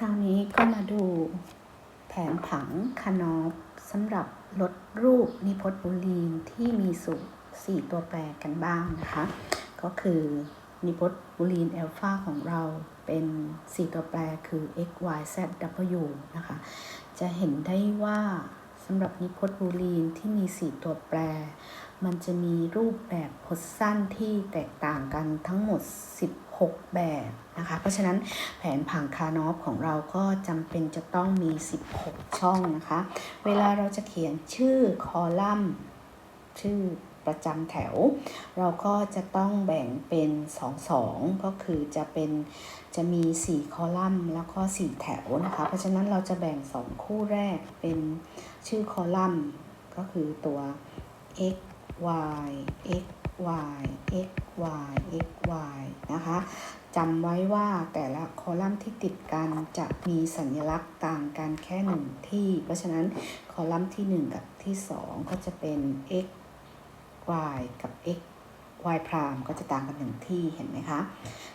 คราวนี้ก็มาดูแผนผังคานอฟสำหรับลดรูปนิพจน์บูลีนที่มีสูตร4ตัวแปรกันบ้างนะคะ ก็คือนิพจน์บูลีนเอลฟาของเราเป็น 4 ตัวแปรคือ x y z w นะคะ จะเห็นได้ว่า สำหรับนิพจน์บูลีนที่มี 4 ตัวแปร มันจะมีรูปแบบพจน์สั้นที่แตกต่างกันทั้งหมด 16 แบบนะคะ เพราะฉะนั้นแผนผังคานอฟของเราก็จำเป็นจะต้องมี 16 ช่องนะคะ เวลาเราจะเขียนชื่อคอลัมน์ชื่อ ประจำแถว เราก็จะต้องแบ่งเป็น 2 2 ก็คือจะเป็นจะมี 4 คอลัมน์แล้วก็ 4 แถวนะคะ เพราะฉะนั้นเราจะแบ่ง 2 คู่แรกเป็นชื่อคอลัมน์ ก็คือตัว x y x y x y x y นะคะจำไว้ว่าแต่ละคอลัมน์ที่ติดกันจะมีสัญลักษณ์ต่างกันแค่หนึ่งที่ เพราะฉะนั้นคอลัมน์ที่ 1 กับที่ 2 ก็จะเป็น x y กับ x y พรามก็จะต่างกันหนึ่งที่เห็นไหมคะ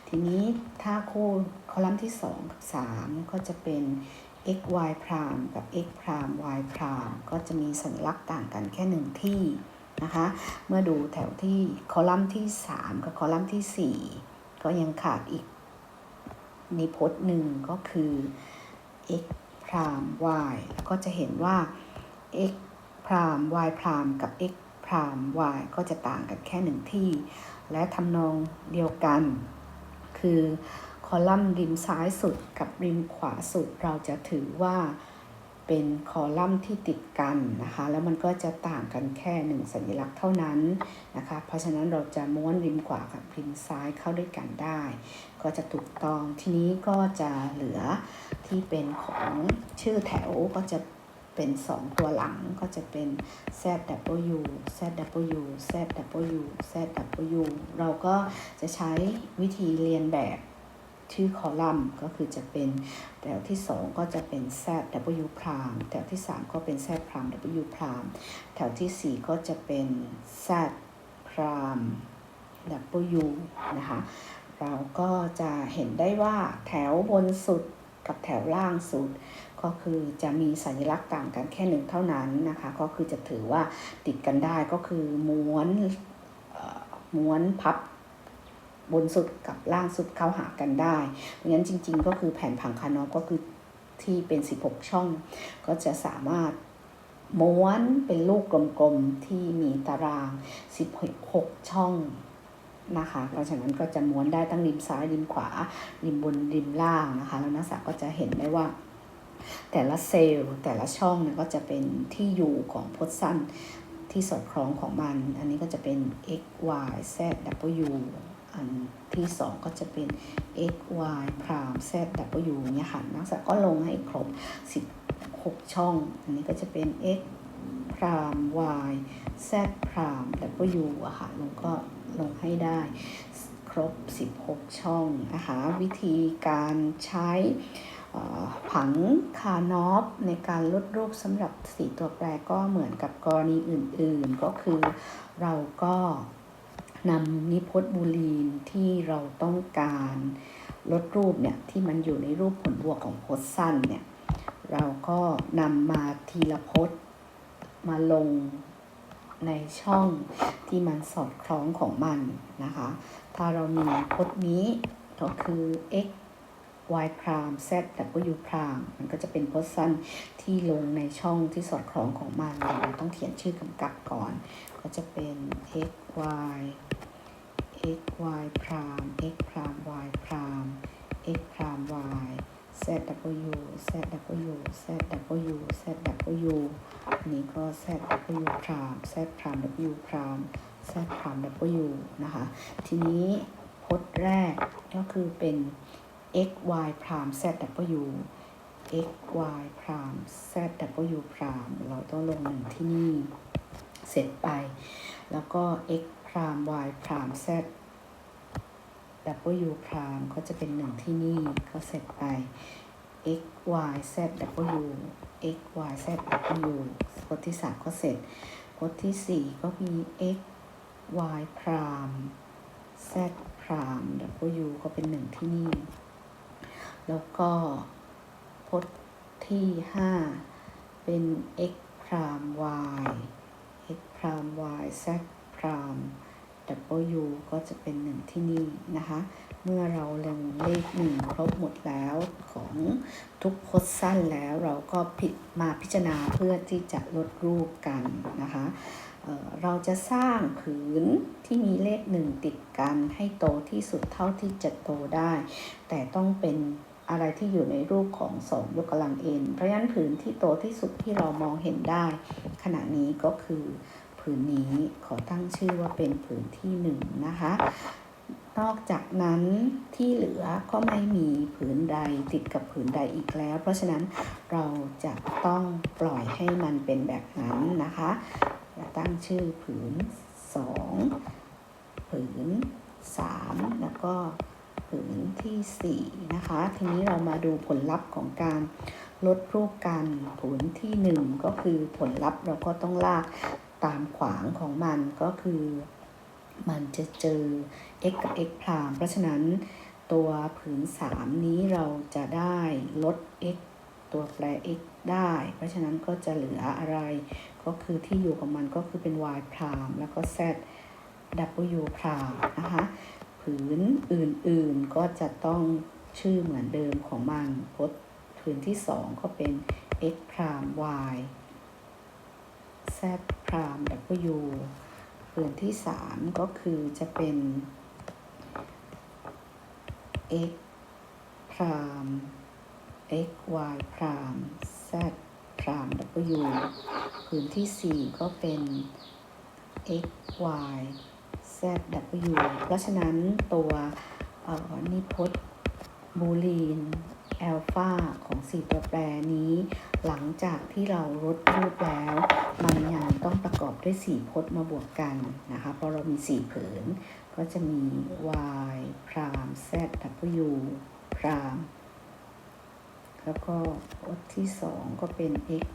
ทีนี้ถ้าคู่คอลัมน์ที่ 2 กับ 3 ก็จะเป็น x y พรามกับ x พราม y พรามก็จะมีสัญลักษณ์ต่างกันแค่หนึ่งที่นะคะ เมื่อดูแถวที่คอลัมน์ที่ 3 กับคอลัมน์ที่ 4 ก็ยังขาดอีกนิพจน์หนึ่งก็คือ x พราม y ก็จะเห็นว่า x พราม y พรามกับ x ราม y ก็จะต่างกันแค่หนึ่งที่ และทำนองเดียวกัน คือคอลัมน์ริมซ้ายสุดกับริมขวาสุดเราจะถือว่าเป็นคอลัมน์ที่ติดกันนะคะ แล้วมันก็จะต่างกันแค่หนึ่งสัญลักษณ์เท่านั้นนะคะ เพราะฉะนั้นเราจะม้วนริมขวากับริมซ้ายเข้าด้วยกันได้ ก็จะถูกต้องทีนี้ก็จะเหลือที่เป็นของชื่อแถวก็จะ เป็น 2 ตัวหลังก็จะเป็น ZW ZW ZW ZW เราก็จะใช้วิธีเรียนแบบชื่อคอลัมน์ก็คือจะเป็นแถวที่ 2 ก็จะเป็น ZW พรามแถวที่ 3 ก็เป็น Z พราม W พรามแถวที่ 4 ก็จะเป็น Z พราม W นะคะ เราก็จะเห็นได้ว่าแถวบนสุดกับแถวล่างสุด ก็คือจะมีสัญลักษณ์ต่างกันแค่หนึ่งเท่านั้นนะคะ ก็คือจะถือว่าติดกันได้ก็คือม้วนม้วนพับบนสุดกับล่างสุดเข้าหากันได้ เพราะฉะนั้นจริง ๆ ก็คือแผ่นผังคานอก็คือที่เป็น 16 ช่อง ก็จะสามารถม้วนเป็นลูกกลมๆที่มีตาราง 16 ช่องนะคะ เพราะฉะนั้นก็จะม้วนได้ตั้งริมซ้ายริมขวาริมบนริมล่างนะคะ แล้วนักศึกษาก็จะเห็นได้ว่า แต่ละเซลล์แต่ละช่องเนี่ยก็จะเป็นที่อยู่ของพจน์สั้นที่สอดคล้องของมัน อันนี้ก็จะเป็น x y z w อันที่ 2 ก็จะเป็น x y พราม z w เนี่ยค่ะนักศึกษาก็ลงให้ครบ 16 ช่อง อันนี้ก็จะเป็น x พราม y z พราม w อะค่ะลงก็ลงให้ได้ครบ 16 ช่องนะคะวิธีการใช้ ผังคานอฟในการลดรูปสำหรับ4ตัวแปรก็เหมือนกับกรณีอื่นๆ ก็คือเราก็นำนิพจน์บูลีนที่เราต้องการลดรูปเนี่ยที่มันอยู่ในรูปผลบวกของพจน์สั้นเนี่ยเราก็นำมาทีละพจน์มาลงในช่องที่มันสอดคล้องของมันนะคะ ถ้าเรามีพจน์นี้ก็คือ x y พราม z w พรามมันก็จะเป็นพจน์สั้นที่ลงในช่องที่สอดคล้องของมันเราต้องเขียนชื่อกำกับก่อน ก็จะเป็น x y x y พราม x พราม y พราม x พราม y z w z w z w z w อันนี้ก็ z w พราม z พราม w พราม z พราม w นะคะ ทีนี้พจน์แรกก็คือเป็น x y พราม z w x y พราม z w พรามเราต้องลงหนึ่งที่นี่ เสร็จไป แล้วก็ x พราม y พราม z w พรามก็จะเป็นหนึ่งที่นี่ก็เสร็จไป x y z w x y z w พจน์ที่สามก็เสร็จพจน์ที่สี่ก็มี x y พราม z พราม w ก็เป็นหนึ่งที่นี่ แล้วก็พจน์ที่ 5 เป็น x พราม y x พราม y z พราม w ก็จะเป็น 1 ที่นี่นะคะ เมื่อเราลงเลขหนึ่งครบหมดแล้วของทุกพจน์สั้นแล้วเราก็พิดมาพิจารณาเพื่อที่จะลดรูปกันนะคะเเราจะสร้างผืนที่มีเลขหนึ่งติดกันให้โตที่สุดเท่าที่จะโตได้ แต่ต้องเป็น อะไรที่อยู่ในรูปของสองยกกำลังเอ็นเพราะฉะนั้นผืนที่โตที่สุดที่เรามองเห็นได้ ขณะนี้ก็คือผืนนี้ขอตั้งชื่อว่าเป็นผืนที่หนึ่งนะคะ นอกจากนั้นที่เหลือก็ไม่มีผืนใดติดกับผืนใดอีกแล้ว เพราะฉะนั้นเราจะต้องปล่อยให้มันเป็นแบบนั้นนะคะจะตั้งชื่อผืน 2 ผืน 3 แล้วก็ ผืนทีสี่ 4 นะคะ ทีนี้เรามาดูผลลัพธ์ของการลดรูปกันผลทีหนึ่1 ก็คือผลลัพธ์เราก็ต้องลากตามขวางของมันก็คือ มันจะเจอ x กับ x พรามเพราะฉะนั้นตัวผืน 3 นี้เราจะได้ลด x ตัวแปร x ได้ เพราะฉะนั้นก็จะเหลืออะไร ก็คือที่อยู่ของมันก็คือเป็น y พรามแล้วก็ z w พรามนะคะ ผืนอื่นๆก็จะต้องชื่อเหมือนเดิมของมันพจน์ผืนที่ 2 ก็เป็น x พราม y z พราม w ผืนที่ 3 ก็คือจะเป็น x พราม x y พราม z พราม w ผืนที่ 4 ก็เป็น x y z w เพราะฉะนั้นตัวนิพจน์บูลีนแอลฟาของ 4 ตัวแปรนี้ หลังจากที่เราลดรูปแล้ว มันยังต้องประกอบด้วย 4 พจน์มาบวกกันนะคะเพราะเรามี 4 ผืน ก็จะมี y พราม z w พราม แล้วก็พจน์ที่ 2 ก็เป็น x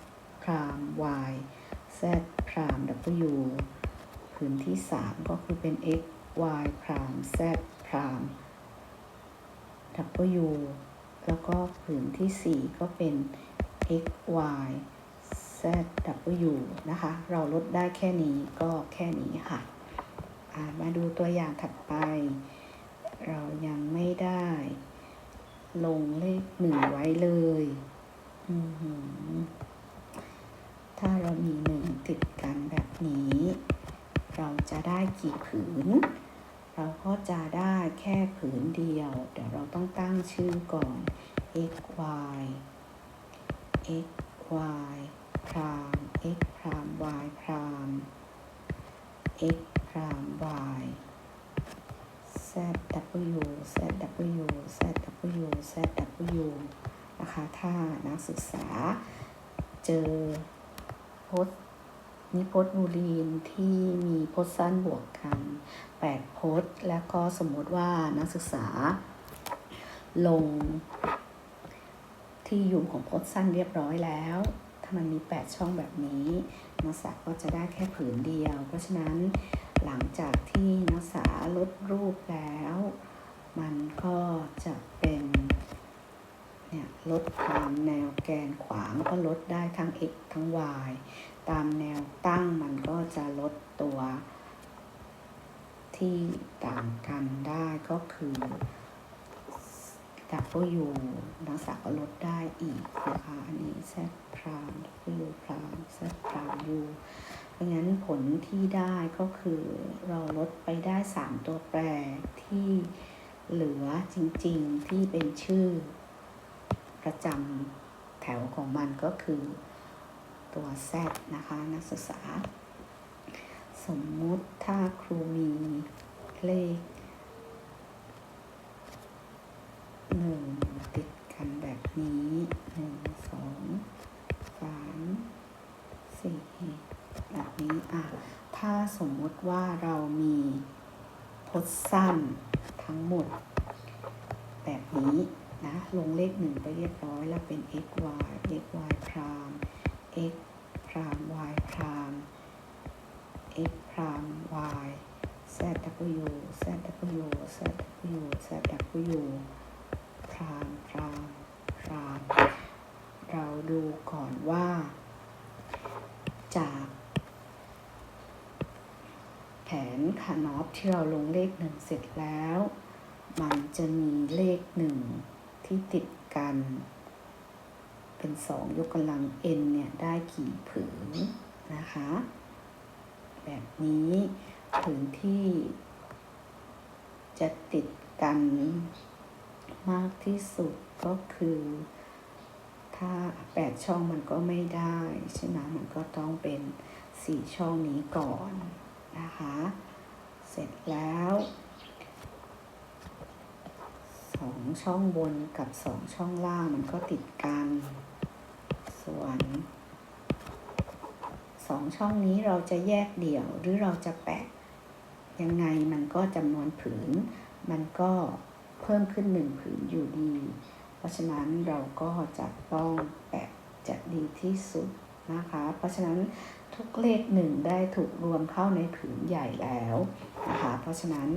พราม y z พราม w ผืนที่ 3 ก็คือเป็น x y พราม z พราม w แล้วก็ผืนที่ 4 ก็เป็น x y z w นะคะ เราลดได้แค่นี้ก็แค่นี้ค่ะ มาดูตัวอย่างถัดไป เรายังไม่ได้ ลงเลขหนึ่งไว้เลย ถ้าเรามีหนึ่งติดกันแบบนี้ เราจะได้กี่ผืน เราก็จะได้แค่ผืนเดียว เดี๋ยวเราต้องตั้งชื่อก่อน x y x y พราม x พราม y พราม x พราม y z w z w z w z w นะคะ ถ้านักศึกษาเจอพจน์ นิพจน์บูลีนที่มีพจน์สั้นบวกกัน8พจน์ แล้วก็สมมติว่านักศึกษา ลงที่อยู่ของพจน์สั้นเรียบร้อยแล้ว ถ้ามันมี 8 ช่องแบบนี้นักศึกษาก็จะได้แค่ผืนเดียว เพราะฉะนั้นหลังจากที่นักศึกษาลดรูปแล้ว มันก็จะเป็น เนี่ยลดตามแนวแกนขวางก็ลดได้ทั้ง x ทั้ง y ตามแนวตั้งมันก็จะลดตัวที่ต่างกันได้ก็คือ W นักศึกษาก็ลดได้อีกนะคะอันนี้ Z พราม W พราม Z พราม U เพราะงั้นผลที่ได้ก็คือเราลดไปได้ 3 ตัวแปรที่เหลือจริงๆที่เป็นชื่อ ประจำแถวของมันก็คือตัว Z นะคะนักศึกษา สมมุติถ้าครูมีเลขหนึ่งติดกันแบบนี้หนึ่งสองสามสี่แบบนี้อะถ้าสมมติว่าเรามีพจน์สั้นทั้งหมด แบบนี้ะ ลงเลขหนึ่งไปเรียบร้อย แล้วเป็น x y x y พราม x พราม y พราม x พราม y z w z w z w z w พรามพรามพราม เราดูก่อนว่า จาก แผนขานอฟที่เราลงเลขหนึ่งเสร็จแล้วมันจะมีเลขหนึ่ง ที่ติดกัน เป็นสองยกกำลัง n เนี่ย ได้กี่ผืนนะคะ แบบนี้ผืนที่ จะติดกันมากที่สุดก็คือ ถ้าแปดช่องมันก็ไม่ได้ ใช่ไหมมันก็ต้องเป็นสี่ช่องนี้ก่อนนะคะ เสร็จแล้ว องช่องบนกับสองช่องล่างมันก็ติดกัน ส่วนสองช่องนี้เราจะแยกเดี่ยวหรือเราจะแปะ ยังไงมันก็จำนวนผืน มันก็เพิ่มขึ้นหนึ่งผืนอยู่ดี เพราะฉะนั้นเราก็จะต้องแปะจะดีที่สุดนะคะ เพราะฉะนั้นทุกเลขหนึ่งได้ถูกรวมเข้าในผืนใหญ่แล้วนะคะ เพราะฉะนั้น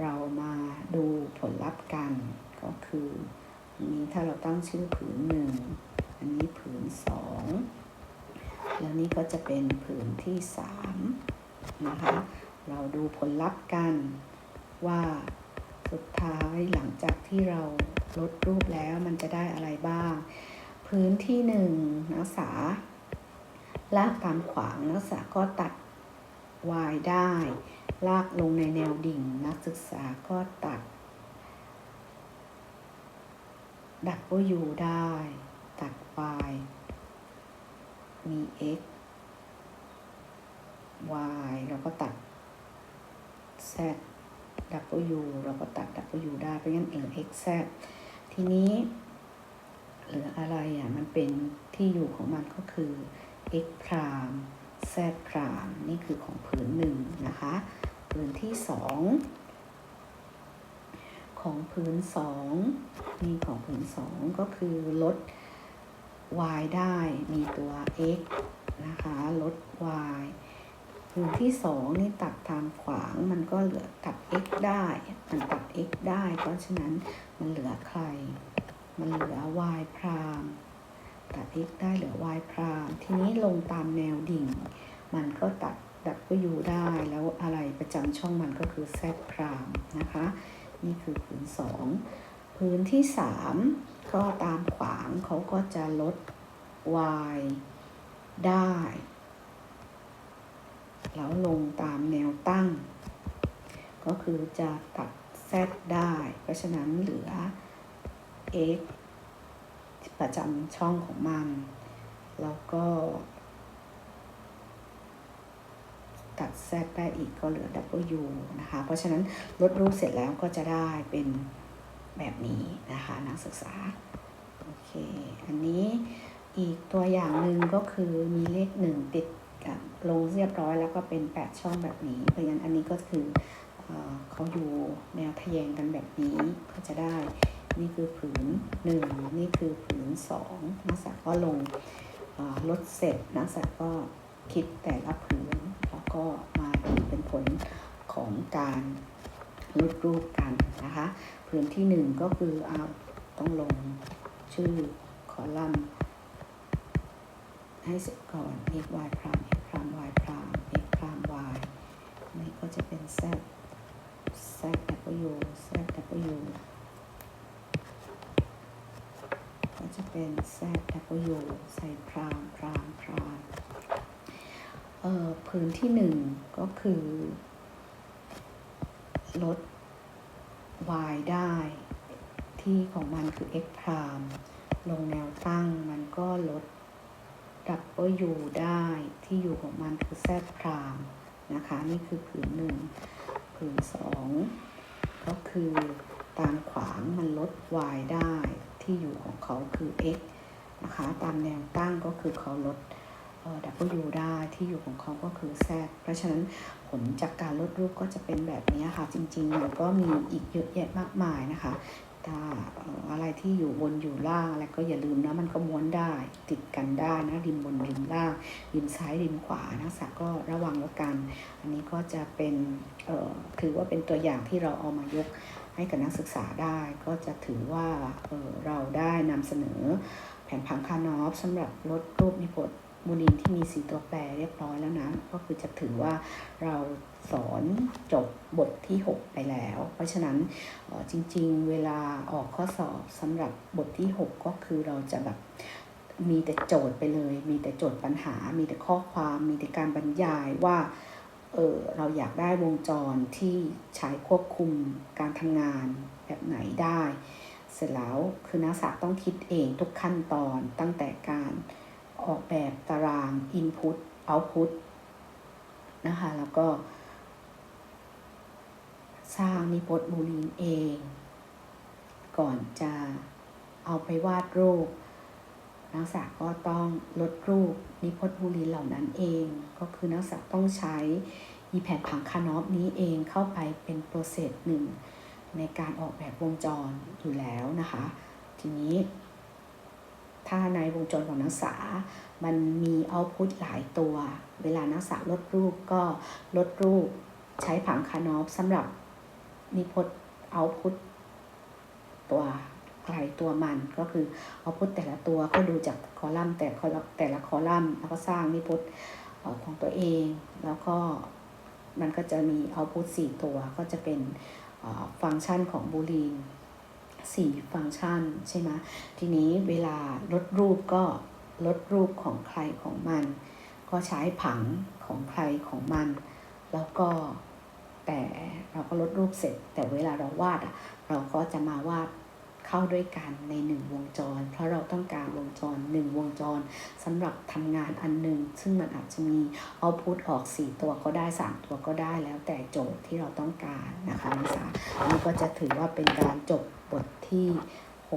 เรามาดูผลลัพธ์กัน ก็คืออันนี้ถ้าเราตั้งชื่อผืนหนึ่งอันนี้ผืนสองแล้วนี่ก็จะเป็นผืนที่สามนะคะ เราดูผลลัพธ์กันว่าสุดท้ายหลังจากที่เราลดรูปแล้วมันจะได้อะไรบ้าง พื้นที่หนึ่งนักศึกษาลากตามขวางนักศึกษาก็ตัด y ได้ ลากลงในแนวดิ่ง นักศึกษาก็ตัด w ได้ ตัด y มี x y แล้วก็ตัด z w เราก็ตัด w ได้ เพราะงั้นเหลือ x z ทีนี้ เหลืออะไรอะ มันเป็นที่อยู่ของมันก็คือ x พราม z พรามนี่คือของผืนหนึ่งนะคะ ผืนที่สอง ของผืนสองนี่ของผืนสองก็คือลด y ได้มีตัว x นะคะลด y ผืนที่สองนี่ตัดทางขวางมันก็เหลือตัด x ได้ มันตัด x ได้ เพราะฉะนั้นมันเหลือใคร มันเหลือ y พรามตัด x ได้เหลือ y พรามทีนี้ลงตามแนวดิ่ง มันก็ตัด w ได้แล้วอะไรประจำช่องมันก็คือ z พรามนะคะ นี่คือผืนสองพื้นที่สามก็ตามขวางเขาก็จะลด y ได้ แล้วลงตามแนวตั้ง ก็คือจะตัด z ได้ เพราะฉะนั้นเหลือ x ประจำช่องของมัน แล้วก็ ตัด z ได้อีกก็เหลือ w นะคะ เพราะฉะนั้นลดรูปเสร็จแล้วก็จะได้เป็นแบบนี้นะคะ นักศึกษา โอเค อันนี้อีกตัวอย่างหนึ่งก็คือมีเลขหนึ่งติดกับลงเรียบร้อยแล้วก็เป็น 8 ช่องแบบนี้ เพราะฉะนั้นอันนี้ก็คือเอเขาอยู่แนวทะแยงกันแบบนี้ก็จะได้ นี่คือผืนหนึ่งนี่คือผืนสองนักศึกษาก็ลงลดเสร็จนักศึกษาก็คิดแต่ละผืน ก็มาเป็นผลของการลดรูปกันนะคะผืนที่หนึ่งก็คือเอาต้องลงชื่อคอลัมน์ให้เสร็จก่อน x y พราม x พราม y พราม x พราม y นี่ก็จะเป็น z z w z w ก็จะเป็น z w ใส่พรามพรามพราม ออพื้นที่หนึ่งก็คือ ลด y ได้ ที่ของมันคือ x พรามลงแนวตั้งมันก็ลด W ได้ที่อยู่ของมันคือ Z พรามนะคะ นี่คือผืนหนึ่งผืนสองก็คือตามขวางมันลด Y ได้ที่อยู่ของเขาคือ X นะคะ ตามแนวตั้งก็คือเขาลด W ได้ที่อยู่ของเขาก็คือ Z เพราะฉะนั้นผลจากการลดรูปก็จะเป็นแบบนี้ค่ะ จริงๆมันก็มีอีกเยอะแยะมากมายนะคะถ้าอะไรที่อยู่บนอยู่ล่างอะไรก็อย่าลืมนะมันก็ม้วนได้ติดกันได้นะริมบนริมล่างริมซ้ายริมขวานักศึกษาก็ระวังแล้วกัน อันนี้ก็จะเป็นถือว่าเป็นตัวอย่างที่เราเอามายกให้กับนักศึกษาได้ ก็จะถือว่าเเราได้นำเสนอแผนผังคานอฟสำหรับลดรูปนิพจน์ บูลินที่มีสีตัวแปรเรียบร้อยแล้วนะ ก็คือจะถือว่าเราสอนจบบทที่ 6 ไปแล้ว เพราะฉะนั้นจริงๆ เวลาออกข้อสอบสำหรับบทที่ 6 ก็คือเราจะแบบมีแต่โจทย์ไปเลย มีแต่โจทย์ปัญหา มีแต่ข้อความ มีแต่การบรรยายว่าเออเราอยากได้วงจรที่ใช้ควบคุมการทำงานแบบไหนได้ เสร็จแล้วคือนักศึกษาต้องคิดเองทุกขั้นตอนตั้งแต่การ ออกแบบตาราง Input Output นะคะ แล้วก็ สร้างนิพจน์บูลีนเอง ก่อนจะเอาไปวาดรูป นักศึกษาก็ต้องลดรูปนิพจน์บูลีนเหล่านั้นเอง ก็คือนักศึกษาต้องใช้อีแผ่นผังคานอฟนี้เองเข้าไปเป็นโปรเซสหนึ่งในการออกแบบวงจรอยู่แล้วนะคะ ทีนี้ ถ้าในวงจรของนักศึกษา มันมีเอาพุตหลายตัว เวลานักศึกษาลดรูปก็ลดรูปใช้ผังคานอฟสำหรับนิพจน์เอาพุตตัวใครตัวมันก็คือเอาพุตแต่ละตัวก็ดูจากคอลัมน์แต่คอลัมน์แต่ละคอลัมน์แล้วก็สร้างนิพจน์ของตัวเอง แล้วก็มันก็จะมีเอาพุตสี่ตัวก็จะเป็นฟังก์ชันของบูลีน สี่ฟังก์ชันใช่ไหมทีนี้เวลาลดรูปก็ลดรูปของใครของมัน ก็ใช้ผังของใครของมัน แล้วก็แต่เราก็ลดรูปเสร็จ แต่เวลาเราวาดอะเราก็จะมาวาดเข้าด้วยกันในหนึ่งวงจร เพราะเราต้องการวงจรหนึ่งวงจรสำหรับทำงานอันหนึ่งซึ่งมันอาจจะมีเอาพุตออก 4 ตัวก็ได้ 3 ตัวก็ได้แล้วแต่โจทย์ที่เราต้องการนะคะนักศึกษาอันนี้ก็จะถือว่าเป็นการจบ บทที่